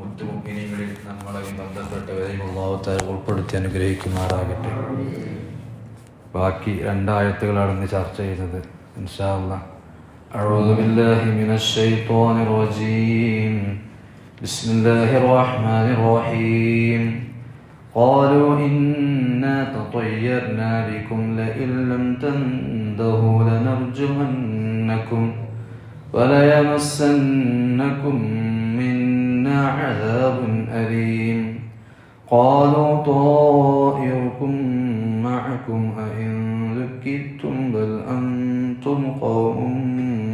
മുത്തുമുക്കിനികളിൽ നമ്മളെയും ബന്ധപ്പെട്ടവരെയും അള്ളാഹുത്താൽ ഉൾപ്പെടുത്തി അനുഗ്രഹിക്കുമാറാകട്ടെ ബാക്കി രണ്ടായത്തുകളാണ് ഇന്ന് ചർച്ച ചെയ്യുന്നത് ഇൻഷാ അല്ലാഹ് أعوذ بالله من الشيطان الرجيم بسم الله الرحمن الرحيم قالوا إنا تطيرنا بكم لئن لم تنتهوا لنرجمنكم وليمسنكم منا عذاب أليم قالوا طائركم معكم أئن ذكرتم بل أنتم قوم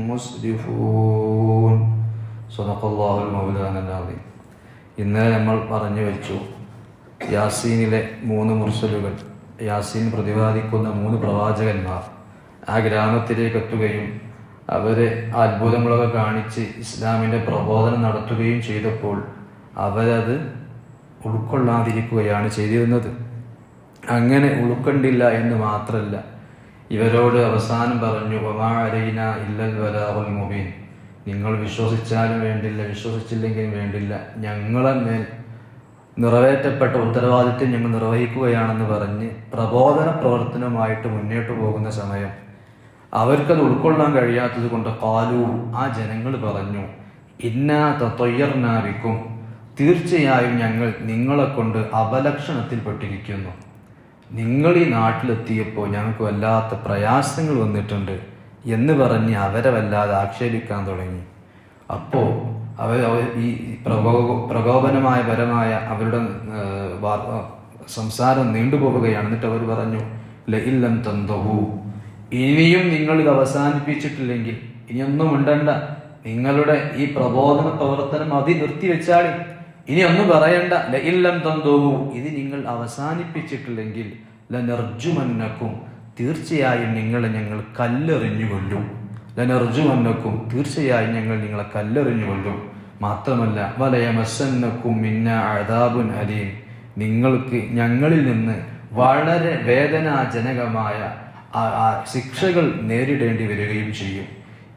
مسرفون صدق الله المولانا العظيم ഇന്ന് നമ്മൾ പറഞ്ഞു വെച്ചു യാസീനിലെ മൂന്ന് മുർസലുകൾ യാസീൻ പ്രതിപാദിക്കുന്ന മൂന്ന് പ്രവാചകന്മാർ ആ ഗ്രാമത്തിലേക്ക് എത്തുകയും അവരെ അത്ഭുതങ്ങളൊക്കെ കാണിച്ച് ഇസ്ലാമിന്റെ പ്രബോധനം നടത്തുകയും ചെയ്തപ്പോൾ അവരത് ഉൾക്കൊള്ളാതിരിക്കുകയാണ് ചെയ്തിരുന്നത്. അങ്ങനെ ഉൾക്കൊണ്ടില്ല എന്ന് മാത്രമല്ല ഇവരോട് അവസാനം പറഞ്ഞു അലൈന ഇല്ലൽ വലാഹുൽ മുബീൻ. നിങ്ങൾ വിശ്വസിച്ചാലും വേണ്ടില്ല വിശ്വസിച്ചില്ലെങ്കിലും വേണ്ടില്ല. ഞങ്ങളെ മേൽ നിറവേറ്റപ്പെട്ട ഉത്തരവാദിത്വം ഞങ്ങൾ നിർവഹിക്കുകയാണെന്ന് പറഞ്ഞ് പ്രബോധന പ്രവർത്തനമായിട്ട് മുന്നോട്ട് പോകുന്ന സമയം അവർക്കത് ഉൾക്കൊള്ളാൻ കഴിയാത്തത് കൊണ്ട് കാലു ആ ജനങ്ങൾ പറഞ്ഞു ഇന്നാ തൊയ്യർനാവിക്കും തീർച്ചയായും ഞങ്ങൾ നിങ്ങളെ കൊണ്ട് അപലക്ഷണത്തിൽപ്പെട്ടിരിക്കുന്നു നിങ്ങൾ ഈ നാട്ടിലെത്തിയപ്പോൾ ഞങ്ങൾക്ക് വല്ലാത്ത പ്രയാസങ്ങൾ വന്നിട്ടുണ്ട് എന്ന് പറഞ്ഞ് അവരെ വല്ലാതെ ആക്ഷേപിക്കാൻ തുടങ്ങി. അപ്പോൾ അവർ ഈ പ്രകോ പ്രകോപനമായ പരമായ അവരുടെ സംസാരം നീണ്ടുപോവുകയാണ് എന്നിട്ട് അവർ പറഞ്ഞു ലഇല്ലം തന്തഹു. ഇനിയും നിങ്ങൾ ഇത് അവസാനിപ്പിച്ചിട്ടില്ലെങ്കിൽ ഇനിയൊന്നും ഉണ്ടണ്ട നിങ്ങളുടെ ഈ പ്രബോധന പ്രവർത്തനം അതി നിർത്തിവെച്ചാൽ ഇനി ഒന്നും പറയണ്ട ലയില്ലം തന്തോവു. ഇത് നിങ്ങൾ അവസാനിപ്പിച്ചിട്ടില്ലെങ്കിൽ ലനർജുമന്നക്കും തീർച്ചയായും നിങ്ങളെ ഞങ്ങൾ കല്ലെറിഞ്ഞു കൊല്ലും ലനർജുമന്നക്കും തീർച്ചയായും ഞങ്ങൾ നിങ്ങളെ കല്ലെറിഞ്ഞു കൊല്ലും മാത്രമല്ല വലയമസന്നക്കും മിന്ന അഴതാബുൻ അലീം. നിങ്ങൾക്ക് ഞങ്ങളിൽ നിന്ന് വളരെ വേദനാജനകമായ ശിക്ഷകൾ നേരിടേണ്ടി വരികയും ചെയ്യും.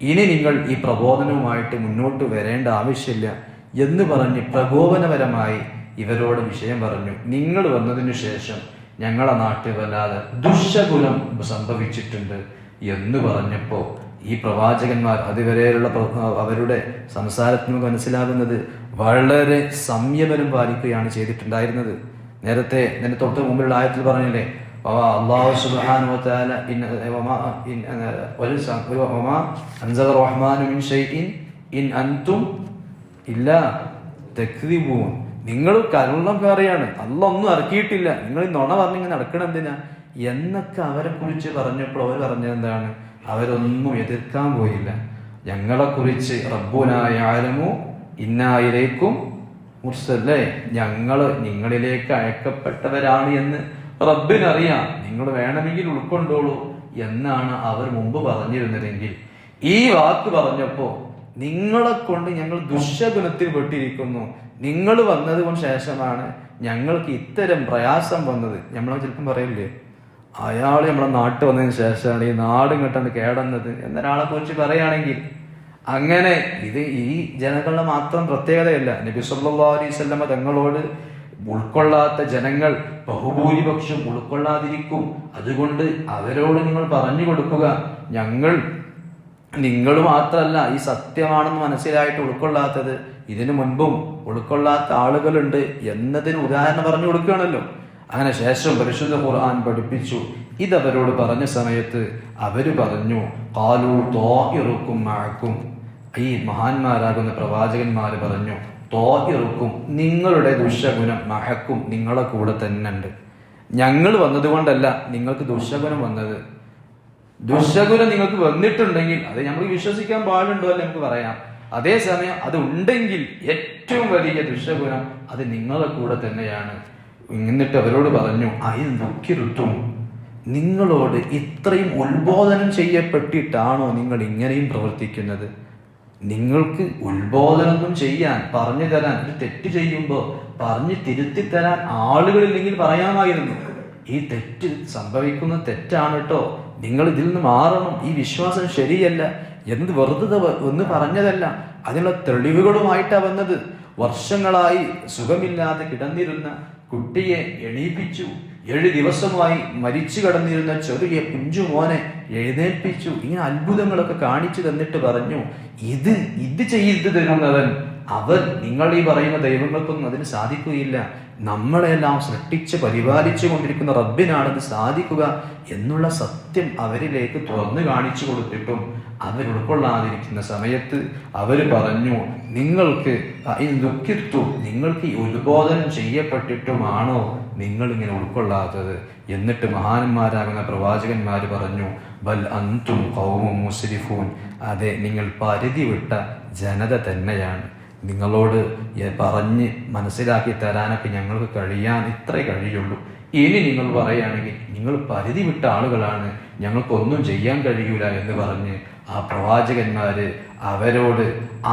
ഇനി നിങ്ങൾ ഈ പ്രബോധനവുമായിട്ട് മുന്നോട്ട് വരേണ്ട ആവശ്യമില്ല എന്ന് പറഞ്ഞ് പ്രകോപനപരമായി ഇവരോട് വിഷയം പറഞ്ഞു. നിങ്ങൾ വന്നതിനു ശേഷം ഞങ്ങളെ നാട്ടിൽ വല്ലാതെ ദുഷഗുണം സംഭവിച്ചിട്ടുണ്ട് എന്ന് പറഞ്ഞപ്പോൾ ഈ പ്രവാചകന്മാർ അതുവരെയുള്ള അവരുടെ സംസാരത്തിന് മനസ്സിലാകുന്നത് വളരെ സംയമനം പാലിക്കുകയാണ് ചെയ്തിട്ടുണ്ടായിരുന്നത്. നേരത്തെ നിന്റെ തൊട്ട് മുമ്പിലുള്ള ആയത്തിൽ പറഞ്ഞില്ലേ വമാ അല്ലാഹു സുബ്ഹാനഹു വതആല ഇൻ വമാ ഇൻ ഒരു സ- ഒരു വമാ അൻസല റഹ്മാനു മിൻ ഇൻ അൻതും ഇല്ല നിങ്ങൾ കരുണം കയറിയാണ് അല്ല ഒന്നും ഇറക്കിയിട്ടില്ല നിങ്ങൾ ഈ നുണ പറഞ്ഞിങ്ങനെ നടക്കണം എന്തിനാ? എന്നൊക്കെ അവരെ കുറിച്ച് പറഞ്ഞപ്പോൾ അവർ പറഞ്ഞത് എന്താണ്? അവരൊന്നും എതിർക്കാൻ പോയില്ല. ഞങ്ങളെ കുറിച്ച് റബ്ബുനായ ആലമു ഇന്നായിലേക്കും മുർസല്ലേ ഞങ്ങൾ നിങ്ങളിലേക്ക് അയക്കപ്പെട്ടവരാണ് എന്ന് റബ്ബിനറിയാം. നിങ്ങൾ വേണമെങ്കിൽ ഉൾക്കൊണ്ടോളൂ എന്നാണ് അവർ മുമ്പ് പറഞ്ഞിരുന്നതെങ്കിൽ. ഈ വാക്ക് പറഞ്ഞപ്പോ നിങ്ങളെ കൊണ്ട് ഞങ്ങൾ ദുഷ്യഗുണത്തിൽ പെട്ടിരിക്കുന്നു. നിങ്ങൾ വന്നത് കൊണ്ട് ശേഷമാണ് ഞങ്ങൾക്ക് ഇത്തരം പ്രയാസം വന്നത്. നമ്മൾ ചിലപ്പം പറയില്ലേ അയാൾ നമ്മുടെ നാട്ടിൽ വന്നതിന് ശേഷമാണ് ഈ നാട് ഇങ്ങോട്ടാണ് കേടന്നത് എന്നൊരാളെ കുറിച്ച് പറയുകയാണെങ്കിൽ അങ്ങനെ ഇത് ഈ ജനങ്ങളുടെ മാത്രം പ്രത്യേകതയല്ല. നബി സല്ലാ അലൈഹി വസല്ലമ തങ്ങളോട് ഉൾക്കൊള്ളാത്ത ജനങ്ങൾ ബഹുഭൂരിപക്ഷം ഉൾക്കൊള്ളാതിരിക്കും. അതുകൊണ്ട് അവരോട് നിങ്ങൾ പറഞ്ഞു കൊടുക്കുക. ഞങ്ങൾ നിങ്ങൾ മാത്രമല്ല ഈ സത്യമാണെന്ന് മനസ്സിലായിട്ട് ഉൾക്കൊള്ളാത്തത്. ഇതിനു മുൻപും ഉൾക്കൊള്ളാത്ത ആളുകളുണ്ട് എന്നതിന് ഉദാഹരണം പറഞ്ഞു കൊടുക്കുകയാണല്ലോ. അങ്ങനെ ശേഷം പരിശുദ്ധ ഖുർആൻ പഠിപ്പിച്ചു. ഇതവരോട് പറഞ്ഞ സമയത്ത് അവർ പറഞ്ഞു കാലു തോയിറുക്കും മഴക്കും ഈ മഹാന്മാരാകുന്ന പ്രവാചകന്മാർ പറഞ്ഞു തോയിറുക്കും നിങ്ങളുടെ ദുഷഗുണം മഹക്കും നിങ്ങളെ കൂടെ തന്നെ ഉണ്ട് ഞങ്ങൾ വന്നതുകൊണ്ടല്ല നിങ്ങൾക്ക് ദുഷഗുണം വന്നത്. ദുഷഗുണം നിങ്ങൾക്ക് വന്നിട്ടുണ്ടെങ്കിൽ അത് നമ്മൾ വിശ്വസിക്കാൻ പാടുണ്ടോ അല്ല നമുക്ക് പറയാം. അതേസമയം അത് ഉണ്ടെങ്കിൽ ഏറ്റവും വലിയ ദുഷഗുണം അത് നിങ്ങളെ കൂടെ തന്നെയാണ്. എന്നിട്ട് അവരോട് പറഞ്ഞു അയിൽ ദുഃഖിരുത്തും. നിങ്ങളോട് ഇത്രയും ഉത്ബോധനം ചെയ്യപ്പെട്ടിട്ടാണോ നിങ്ങൾ ഇങ്ങനെയും പ്രവർത്തിക്കുന്നത്? നിങ്ങൾക്ക് ഉത്ബോധനമൊന്നും ചെയ്യാൻ പറഞ്ഞു തരാൻ ഒരു തെറ്റ് ചെയ്യുമ്പോൾ പറഞ്ഞ് തിരുത്തി തരാൻ ആളുകളില്ലെങ്കിൽ പറയാമായിരുന്നു. ഈ തെറ്റ് സംഭവിക്കുന്ന തെറ്റാണ് കേട്ടോ നിങ്ങൾ ഇതിൽ നിന്ന് മാറണം. ഈ വിശ്വാസം ശരിയല്ല. എന്ന് വെറുതെ ഒന്ന് പറഞ്ഞതല്ല. അതിനുള്ള തെളിവുകളുമായിട്ടാണ് വന്നത്. വർഷങ്ങളായി സുഖമില്ലാതെ കിടന്നിരുന്ന കുട്ടിയെ എണീപ്പിച്ചു. ഏഴ് ദിവസമായി മരിച്ചു കടന്നിരുന്ന ചെറിയ കുഞ്ചു മോനെ എഴുന്നേൽപ്പിച്ചു. ഇങ്ങനെ അത്ഭുതങ്ങളൊക്കെ കാണിച്ചു തന്നിട്ട് പറഞ്ഞു ഇത് ഇത് ചെയ്ത് തരുന്നവൻ അവൻ നിങ്ങൾ ഈ പറയുന്ന ദൈവങ്ങൾക്കൊന്നും അതിന് സാധിക്കുകയില്ല. നമ്മളെല്ലാം സൃഷ്ടിച്ച് പരിപാലിച്ചു കൊണ്ടിരിക്കുന്ന റബ്ബിനാണത് സാധിക്കുക എന്നുള്ള സത്യം അവരിലേക്ക് തുറന്നു കാണിച്ചു കൊടുത്തിട്ടും അവർ ഉൾക്കൊള്ളാതിരിക്കുന്ന സമയത്ത് അവർ പറഞ്ഞു നിങ്ങൾക്ക് ദുഃഖിത്തു നിങ്ങൾക്ക് ഈ ഉത്ബോധനം ചെയ്യപ്പെട്ടിട്ടുമാണോ? നിങ്ങൾ ഇങ്ങനെ ഉൾക്കൊള്ളാത്തത്. എന്നിട്ട് മഹാന്മാരാകുന്ന പ്രവാചകന്മാർ പറഞ്ഞു ബൽ അന്തും കൗമും മുസ്ലിഫൂൻ അതെ നിങ്ങൾ പരിധി വിട്ട ജനത തന്നെയാണ്. നിങ്ങളോട് പറഞ്ഞ് മനസ്സിലാക്കി തരാനൊക്കെ ഞങ്ങൾക്ക് കഴിയാൻ ഇത്രേ കഴിയുള്ളൂ. ഇനി നിങ്ങൾ പറയുകയാണെങ്കിൽ നിങ്ങൾ പരിധി വിട്ട ആളുകളാണ്. ഞങ്ങൾക്കൊന്നും ചെയ്യാൻ കഴിയൂല എന്ന് പറഞ്ഞ് ആ പ്രവാചകന്മാർ അവരോട്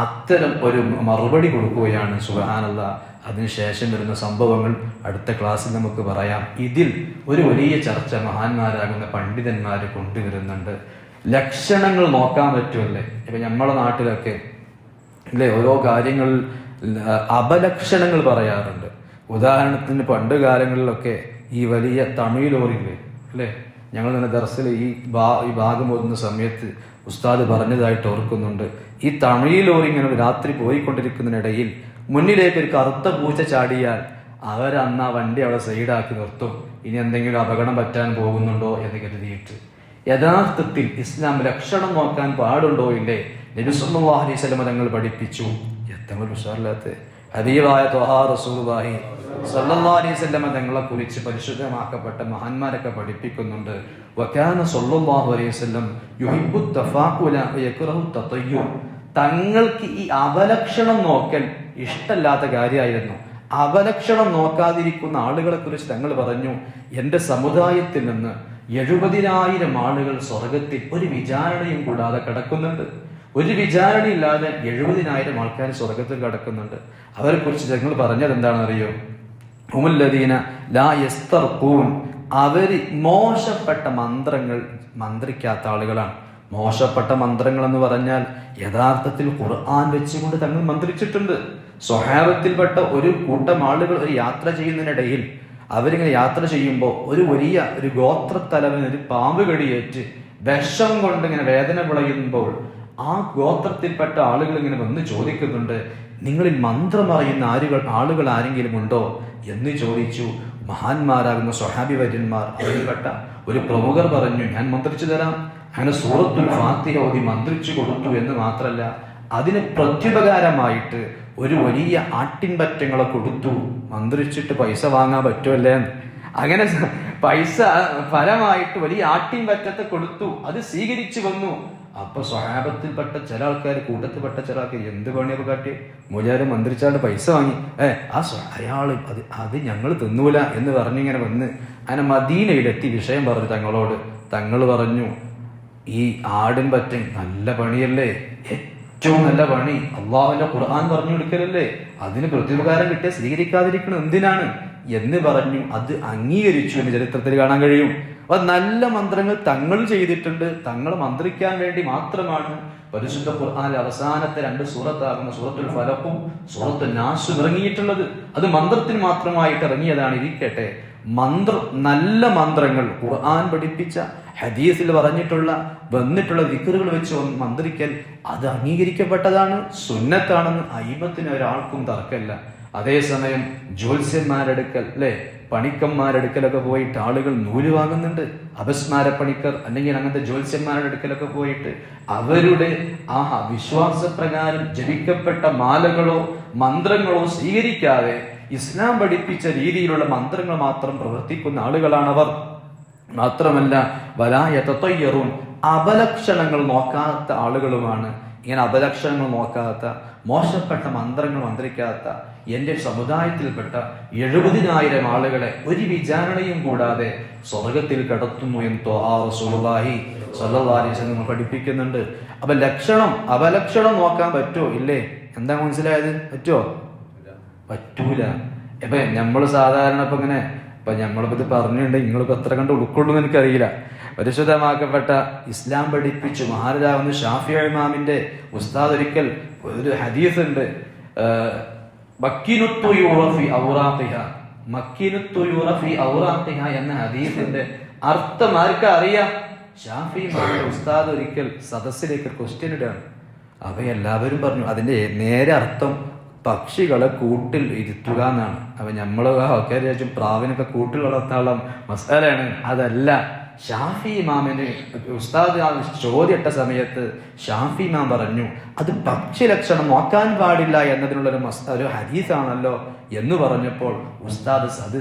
അത്തരം ഒരു മറുപടി കൊടുക്കുകയാണ് സുബാനല്ല അതിനുശേഷം വരുന്ന സംഭവങ്ങൾ അടുത്ത ക്ലാസ്സിൽ നമുക്ക് പറയാം. ഇതിൽ ഒരു വലിയ ചർച്ച മഹാന്മാരാകുന്ന പണ്ഡിതന്മാർ കൊണ്ടുവരുന്നുണ്ട്. ലക്ഷണങ്ങൾ നോക്കാൻ പറ്റുമല്ലേ? ഇപ്പൊ നമ്മളെ നാട്ടിലൊക്കെ അല്ലേ ഓരോ കാര്യങ്ങൾ അപലക്ഷണങ്ങൾ പറയാറുണ്ട്. ഉദാഹരണത്തിന് പണ്ട് കാലങ്ങളിലൊക്കെ ഈ വലിയ തമിഴ് ലോറിയില്ലേ അല്ലേ? ഞങ്ങൾ തന്നെ ദർസിൽ ഈ ഭാ ഈ ഭാഗം ഓരുന്ന സമയത്ത് ഉസ്താദ് പറഞ്ഞതായിട്ട് ഓർക്കുന്നുണ്ട്. ഈ തമിഴ് ലോറി ഇങ്ങനെ രാത്രി പോയിക്കൊണ്ടിരിക്കുന്നതിനിടയിൽ മുന്നിലേക്ക് ഒരു കറുത്ത പൂച്ച ചാടിയാൽ അവരന്ന് ആ വണ്ടി അവിടെ സൈഡാക്കി നിർത്തും. ഇനി എന്തെങ്കിലും അപകടം പറ്റാൻ പോകുന്നുണ്ടോ എന്ന് കരുതിയിട്ട്. യഥാർത്ഥത്തിൽ ഇസ്ലാം ലക്ഷണം നോക്കാൻ പാടുണ്ടോ ഇല്ലേ? നബി സല്ലല്ലാഹു അലൈഹി വസല്ലം തങ്ങൾ പഠിപ്പിച്ചു. എത്തങ്ങൾ ഉഷാറില്ലാത്ത. ഹബീബായ ത്വഹാ റസൂലുള്ളാഹി സല്ലല്ലാഹു അലൈഹി തങ്ങളെ കുറിച്ച് പരിശുദ്ധമാക്കപ്പെട്ട മഹാന്മാരൊക്കെ പഠിപ്പിക്കുന്നുണ്ട്. വകാന സല്ലല്ലാഹു അലൈഹി വയക്റഹു തതയ്യുർ. തങ്ങൾക്ക് ഈ അവലക്ഷണം നോക്കൽ ഇഷ്ടല്ലാത്ത കാര്യമായിരുന്നു. അവലക്ഷണം നോക്കാതിരിക്കുന്ന ആളുകളെ കുറിച്ച് തങ്ങൾ പറഞ്ഞു എന്റെ സമുദായത്തിൽ നിന്ന് എഴുപതിനായിരം ആളുകൾ സ്വർഗത്തിൽ ഒരു വിചാരണയും കൂടാതെ കിടക്കുന്നുണ്ട്. ഒരു വിചാരണയില്ലാതെ എഴുപതിനായിരം ആൾക്കാർ സ്വർഗത്തിൽ കിടക്കുന്നുണ്ട്. അവരെ കുറിച്ച് ഞങ്ങൾ പറഞ്ഞത് എന്താണെന്നറിയോ? ഹുമുല്ലദീന ലാ യസ്തർഖൂൻ. അവർ മോശപ്പെട്ട മന്ത്രങ്ങൾ മന്ത്രിക്കാത്ത ആളുകളാണ്. മോശപ്പെട്ട മന്ത്രങ്ങൾ എന്ന് പറഞ്ഞാൽ യഥാർത്ഥത്തിൽ ഖുർആൻ വെച്ചുകൊണ്ട് തങ്ങൾ മന്ത്രിച്ചിട്ടുണ്ട്. സ്വഹാബത്തിൽപ്പെട്ട ഒരു കൂട്ടം ആളുകൾ ഒരു യാത്ര ചെയ്യുന്നതിനിടയിൽ അവരിങ്ങനെ യാത്ര ചെയ്യുമ്പോൾ ഒരു വലിയ ഒരു ഗോത്രത്തലവന് ഒരു പാമ്പ് കടിയേറ്റ് വിഷം കൊണ്ട് ഇങ്ങനെ വേദന വിളയുമ്പോൾ ആ ഗോത്രത്തിൽപ്പെട്ട ആളുകൾ ഇങ്ങനെ വന്ന് ചോദിക്കുന്നുണ്ട് നിങ്ങളിൽ മന്ത്രം അറിയുന്ന ആരുകൾ ആളുകൾ ആരെങ്കിലും ഉണ്ടോ? എന്ന് ചോദിച്ചു. മഹാന്മാരാകുന്ന സ്വഹാബി വര്യന്മാർ അതിൽപ്പെട്ട ഒരു പ്രമുഖർ പറഞ്ഞു ഞാൻ മന്ത്രിച്ചു തരാം. അങ്ങനെ സൂറത്തുൽ ഫാത്തിഹ ഓതി മന്ത്രിച്ചു കൊടുത്തു എന്ന് മാത്രമല്ല അതിന് പ്രത്യുപകാരമായിട്ട് ഒരു വലിയ ആട്ടിൻപറ്റങ്ങളെ കൊടുത്തു. മന്ത്രിച്ചിട്ട് പൈസ വാങ്ങാൻ പറ്റുമല്ലേ അങ്ങനെ പൈസ ഫലമായിട്ട് വലിയ ആട്ടിൻപറ്റത്തെ കൊടുത്തു. അത് സ്വീകരിച്ചു വന്നു. അപ്പൊ സ്വഹാബത്തിൽപ്പെട്ട ചില ആൾക്കാർ കൂട്ടത്തിൽപ്പെട്ട ചില ആൾക്കാർ എന്ത് പണിയൊക്കെ കാട്ടി മൂലാര് മന്ത്രിച്ചാണ്ട് പൈസ വാങ്ങി. ഏ ആ അയാൾ അത് അത് ഞങ്ങൾ തിന്നൂല എന്ന് പറഞ്ഞിങ്ങനെ വന്ന് അങ്ങനെ മദീനയിലെത്തി വിഷയം പറഞ്ഞു തങ്ങളോട്. തങ്ങൾ പറഞ്ഞു ഈ ആടും പറ്റൻ നല്ല പണിയല്ലേ? ഏറ്റവും നല്ല പണി അള്ളാഹുവിന്റെ ഖുർആൻ പറഞ്ഞു കൊടുക്കലല്ലേ? അതിന് പ്രത്യുപകാരം കിട്ടിയ സ്വീകരിക്കാതിരിക്കണം. എന്തിനാണ്? എന്ന് പറഞ്ഞു അത് അംഗീകരിച്ചു എന്ന് ചരിത്രത്തിൽ കാണാൻ കഴിയും. അപ്പൊ നല്ല മന്ത്രങ്ങൾ തങ്ങൾ ചെയ്തിട്ടുണ്ട്. തങ്ങൾ മന്ത്രിക്കാൻ വേണ്ടി മാത്രമാണ് പരിശുദ്ധ ഖുർആാനിൽ അവസാനത്തെ രണ്ട് സൂറത്താകുന്ന സൂറത്തുൽ ഫലപ്പും സൂറത്ത് നാശും ഇറങ്ങിയിട്ടുള്ളത്. അത് മന്ത്രത്തിന് മാത്രമായിട്ട് ഇറങ്ങിയതാണ് ഇരിക്കട്ടെ മന്ത്ര നല്ല മന്ത്രങ്ങൾ ഖുർആൻ പഠിപ്പിച്ച ഹദീസിൽ പറഞ്ഞിട്ടുള്ള വന്നിട്ടുള്ള വിക്കറുകൾ വെച്ച് മന്ത്രിക്കൽ അത് അംഗീകരിക്കപ്പെട്ടതാണ് സുന്നത്താണെന്ന് അയിമത്തിന് ഒരാൾക്കും തർക്കമില്ല. അതേസമയം ജ്യോത്സ്യന്മാരെടുക്കൽ അല്ലെ? പണിക്കന്മാരെടുക്കലൊക്കെ പോയിട്ട് ആളുകൾ നൂൽ വാങ്ങുന്നുണ്ട്. അപസ്മാര പണിക്കർ അല്ലെങ്കിൽ അങ്ങനത്തെ ജ്യോത്സ്യന്മാരുടെ അടുക്കലൊക്കെ പോയിട്ട് അവരുടെ ആ വിശ്വാസപ്രകാരം ജനിക്കപ്പെട്ട മാലകളോ മന്ത്രങ്ങളോ സ്വീകരിക്കാതെ ഇസ്ലാം പഠിപ്പിച്ച രീതിയിലുള്ള മന്ത്രങ്ങൾ മാത്രം പ്രവർത്തിക്കുന്ന ആളുകളാണവർ. മാത്രമല്ല വലായ അപലക്ഷണങ്ങൾ നോക്കാത്ത ആളുകളുമാണ്. ഇങ്ങനെ അപലക്ഷണങ്ങൾ നോക്കാത്ത മോശപ്പെട്ട മന്ത്രങ്ങൾ മന്ത്രിക്കാത്ത എന്റെ സമുദായത്തിൽപ്പെട്ട എഴുപതിനായിരം ആളുകളെ ഒരു വിചാരണയും കൂടാതെ സ്വർഗത്തിൽ കടത്തുന്നു എന്ന് സ്വല്ലല്ലാഹി അലൈഹി വസല്ലം പഠിപ്പിക്കുന്നുണ്ട്. അപ്പൊ ലക്ഷണം അപലക്ഷണം നോക്കാൻ പറ്റുമോ? ഇല്ലേ? എന്താ മനസ്സിലായത്? പറ്റുമോ? പറ്റൂല. ഇപ്പൊ നമ്മൾ സാധാരണ ഇപ്പൊ ഇങ്ങനെ ഇപ്പൊ ഞങ്ങളെ ഇത് പറഞ്ഞിട്ടുണ്ട് നിങ്ങൾക്ക് എത്ര കണ്ട് ഉൾക്കൊള്ളുമെന്ന് എനിക്കറിയില്ല. പരിശുദ്ധമാക്കപ്പെട്ട ഇസ്ലാം പഠിപ്പിച്ചു മഹാരാജാവുന്ന ഷാഫി ഇമാമിന്റെ ഉസ്താദ് ഒരിക്കൽ ഒരു ഹദീസ് ഉണ്ട് എന്ന ഹദീസിന്റെ അർത്ഥം ആർക്കാ ഷാഫി ഉസ്താദ് ഒരിക്കൽ സദസ്സിലേക്ക് ക്വസ്റ്റ്യൻ ഇടുകയാണ്. അവ എല്ലാവരും പറഞ്ഞു അതിന്റെ നേരെ അർത്ഥം പക്ഷികളെ കൂട്ടിൽ ഇരുത്തുക എന്നാണ്. അപ്പൊ നമ്മൾ ഒക്കെ വിചാരിച്ചു പ്രാവിനൊക്കെ കൂട്ടിൽ വളർത്താനുള്ള മസാലയാണ്. അതല്ല ഷാഫി ഇമാമിന് ഉസ്താദ് ആ ചോദ്യട്ട സമയത്ത് ഷാഫി ഇമാം പറഞ്ഞു അത് പക്ഷി ലക്ഷണം നോക്കാൻ പാടില്ല എന്നതിനുള്ള ഒരു ഒരു ഹദീസാണല്ലോ എന്ന് പറഞ്ഞപ്പോൾ ഉസ്താദ് അത്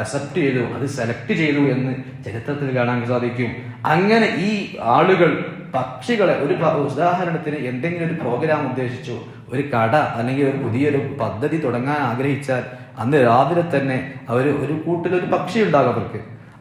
അക്സെപ്റ്റ് ചെയ്തു അത് സെലക്ട് ചെയ്തു എന്ന് ചരിത്രത്തിൽ കാണാൻ സാധിക്കും. അങ്ങനെ ഈ ആളുകൾ പക്ഷികളെ ഒരു ഉദാഹരണത്തിന് എന്തെങ്കിലും ഒരു പ്രോഗ്രാം ഉദ്ദേശിച്ചു ഒരു കട അല്ലെങ്കിൽ ഒരു പുതിയൊരു പദ്ധതി തുടങ്ങാൻ ആഗ്രഹിച്ചാൽ അന്ന് രാവിലെ തന്നെ അവർ ഒരു കൂട്ടിൽ ഒരു പക്ഷി ഉണ്ടാകും അവർക്ക്.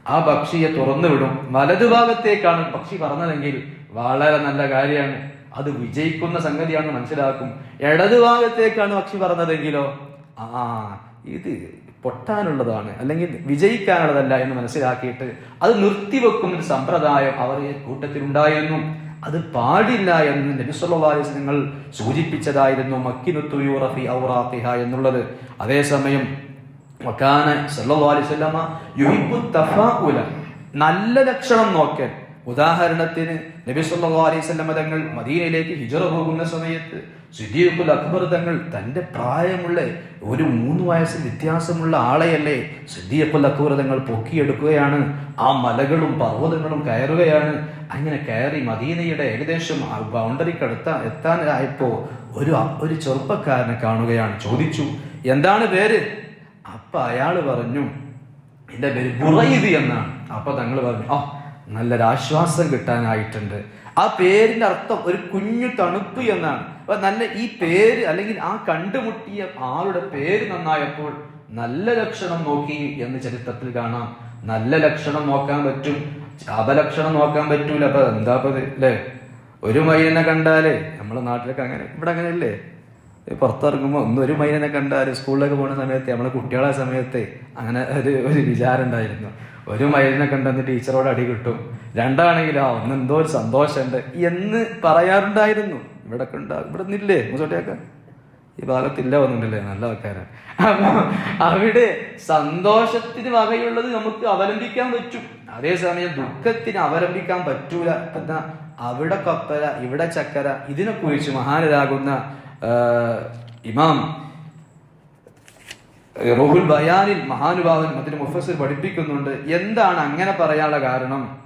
ആ പക്ഷിയെ തുറന്നു വിടും. വലതുഭാഗത്തേക്കാണ് പക്ഷി പറഞ്ഞതെങ്കിൽ വളരെ നല്ല കാര്യമാണ്. അത് വിജയിക്കുന്ന സംഗതിയാണെന്ന് മനസ്സിലാക്കും. ഇടതുഭാഗത്തേക്കാണ് പക്ഷി പറഞ്ഞതെങ്കിലോ? ആ ഇത് പൊട്ടാനുള്ളതാണ്. അല്ലെങ്കിൽ വിജയിക്കാനുള്ളതല്ല എന്ന് മനസ്സിലാക്കിയിട്ട് അത് നിർത്തിവെക്കുന്ന ഒരു സമ്പ്രദായം അവർ കൂട്ടത്തിലുണ്ടായിരുന്നു. അത് പാടില്ല എന്ന് നബിസ്വല്ലാസ് നിങ്ങൾ സൂചിപ്പിച്ചതായിരുന്നു. മക്കിനുത്തുയൂറഫി ഔറാത്തിഹ എന്നുള്ളത്. അതേസമയം വക്കാന സല്ലല്ലാഹു അലൈഹി വസല്ലമ തഫാഉല. നല്ല ലക്ഷണം നോക്കൽ. ഉദാഹരണത്തിന് നബി സല്ലല്ലാഹു അലൈഹി വസല്ലമ തങ്ങൾ മദീനയിലേക്ക് ഹിജറ പോകുന്ന സമയത്ത് സിദ്ദീഖുൽ അക്ബർ തങ്ങൾ തന്റെ പ്രായമുള്ള ഒരു മൂന്ന് വയസ്സ് വ്യത്യാസമുള്ള ആളെയല്ലേ സിദ്ദീഖുൽ അക്ബർ തങ്ങൾ പൊക്കിയെടുക്കുകയാണ്. ആ മലകളും പർവതങ്ങളും കയറുകയാണ്. അങ്ങനെ കയറി മദീനയുടെ ഏകദേശം ബൗണ്ടറിക്കടുത്ത എത്താനായപ്പോ ഒരു ഒരു ചെറുപ്പക്കാരനെ കാണുകയാണ്. ചോദിച്ചു എന്താണ് പേര്? അപ്പൊ അയാൾ പറഞ്ഞു എന്റെ പേര് ബുറൈദ് എന്നാണ്. അപ്പൊ തങ്ങൾ പറഞ്ഞു ആ നല്ലൊരാശ്വാസം കിട്ടാനായിട്ടുണ്ട്. ആ പേരിന്റെ അർത്ഥം ഒരു കുഞ്ഞു തണുപ്പ് എന്നാണ്. അപ്പൊ നല്ല ഈ പേര് അല്ലെങ്കിൽ ആ കണ്ടുമുട്ടിയ ആളുടെ പേര് നന്നായപ്പോൾ നല്ല ലക്ഷണം നോക്കി എന്ന് ചരിത്രത്തിൽ കാണാം. നല്ല ലക്ഷണം നോക്കാൻ പറ്റും അപലക്ഷണം നോക്കാൻ പറ്റൂല. അപ്പൊ എന്താ അല്ലേ ഒരു മൈനെ കണ്ടാലേ നമ്മളെ നാട്ടിലൊക്കെ അങ്ങനെ ഇവിടെ അങ്ങനെയല്ലേ? പുറത്തിറങ്ങുമ്പോൾ ഒന്ന് ഒരു മൈനെ കണ്ടാൽ സ്കൂളിലൊക്കെ പോകുന്ന സമയത്ത് നമ്മളെ കുട്ടികളെ സമയത്ത് അങ്ങനെ ഒരു ഒരു വിചാരം ഉണ്ടായിരുന്നു. ഒരു മൈലിനെ കണ്ടെന്ന് ടീച്ചറോട് അടി കിട്ടും. രണ്ടാണെങ്കിലോ ഒന്ന് എന്തോ ഒരു സന്തോഷമുണ്ട് എന്ന് പറയാറുണ്ടായിരുന്നു. ഇവിടെ ഉണ്ടാ ഇവിടെ നിന്നില്ലേ മുസോട്ടിയൊക്കെ? ഈ ഭാഗത്തില്ല വന്നിട്ടില്ലേ നല്ല ആൾക്കാരാണ്. അവിടെ സന്തോഷത്തിന് വകയുള്ളത് നമുക്ക് അവലംബിക്കാൻ പറ്റും. അതേസമയം ദുഃഖത്തിന് അവലംബിക്കാൻ പറ്റൂല. എന്നാ അവിടെ കപ്പല ഇവിടെ ചക്കര ഇതിനെ കുറിച്ച് മഹാനരാകുന്ന ഇമാം റോഹുൽ ബയാനിൽ മഹാനുഭാവൻ അതിന് മുഫസ്സിർ പഠിപ്പിക്കുന്നുണ്ട്. എന്താണ് അങ്ങനെ പറയാനുള്ള കാരണം?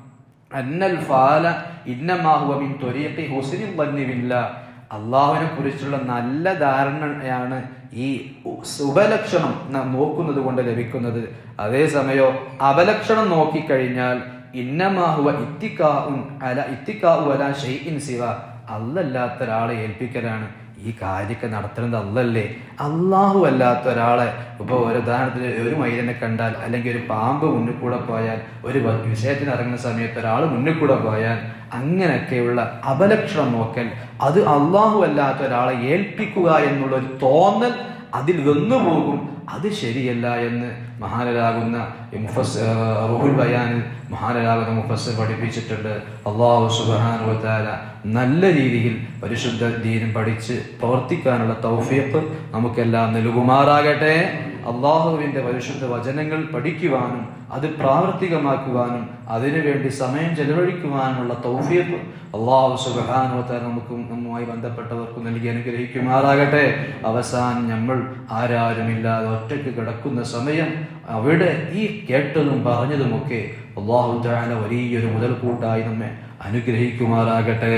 അന്നൽ ഫാല ഇന്നമാഹുവ മിൻ ത്വരീഖി ഹുസ്നിൽ വന്നിവില്ല. അള്ളാഹുവിനെ കുറിച്ചുള്ള നല്ല ധാരണയാണ് ഈ ഉപലക്ഷണം നോക്കുന്നത് കൊണ്ട് ലഭിക്കുന്നത്. അതേസമയം അപലക്ഷണം നോക്കിക്കഴിഞ്ഞാൽ ഇന്നമാഹുവ ഇത്തിക്കാഉൻ അല ഇത്തിക്കാഉ അല ഷെയ്ഇൻ സിവ. അല്ലല്ലാത്ത ഒരാളെ ഏൽപ്പിക്കലാണ്. ഈ കാര്യമൊക്കെ നടത്തുന്നത് അല്ലല്ലേ അള്ളാഹു അല്ലാത്ത ഒരാളെ ഇപ്പൊ ഒരു ഉദാഹരണത്തിന് ഒരു മൈലിനെ കണ്ടാൽ അല്ലെങ്കിൽ ഒരു പാമ്പ് മുന്നിൽ കൂടെ പോയാൽ ഒരു വിഷയത്തിന് ഇറങ്ങുന്ന സമയത്ത് ഒരാൾ മുന്നിൽ കൂടെ പോയാൽ അങ്ങനെയൊക്കെയുള്ള അപലക്ഷണം നോക്കൽ അത് അള്ളാഹു അല്ലാത്ത ഒരാളെ ഏൽപ്പിക്കുക എന്നുള്ള ഒരു തോന്നൽ അതിൽ വന്നുപോകും അത് ശരിയല്ല എന്ന് മഹാനരാകുന്ന മുഫസ് റുഹുൽ ബയാനിൽ മഹാനരാകുന്ന മുഫസ് പഠിപ്പിച്ചിട്ടുണ്ട്. അള്ളാഹു സുബാനുവത്താല നല്ല രീതിയിൽ പരിശുദ്ധ ദീനം പഠിച്ച് പ്രവർത്തിക്കാനുള്ള തൗഫീഖ് നമുക്കെല്ലാം നൽകുമാറാകട്ടെ. അള്ളാഹുവിന്റെ പരിശുദ്ധ വചനങ്ങൾ പഠിക്കുവാനും അത് പ്രാവർത്തികമാക്കുവാനും അതിനുവേണ്ടി സമയം ചെലവഴിക്കുവാനുള്ള തൗഫീഖ് അള്ളാഹു സുബാനുവത്താല നമുക്കും നമ്മുമായി ബന്ധപ്പെട്ടവർക്കും നൽകി അനുഗ്രഹിക്കുമാറാകട്ടെ. അവസാനം നമ്മൾ ആരാരുമില്ലാതെ ഒറ്റയ്ക്ക് കിടക്കുന്ന സമയം അവിടെ ഈ കേട്ടതും പറഞ്ഞതുമൊക്കെ അള്ളാഹു താല വലിയൊരു മുതൽക്കൂട്ടായി നമ്മെ അനുഗ്രഹിക്കുമാറാകട്ടെ.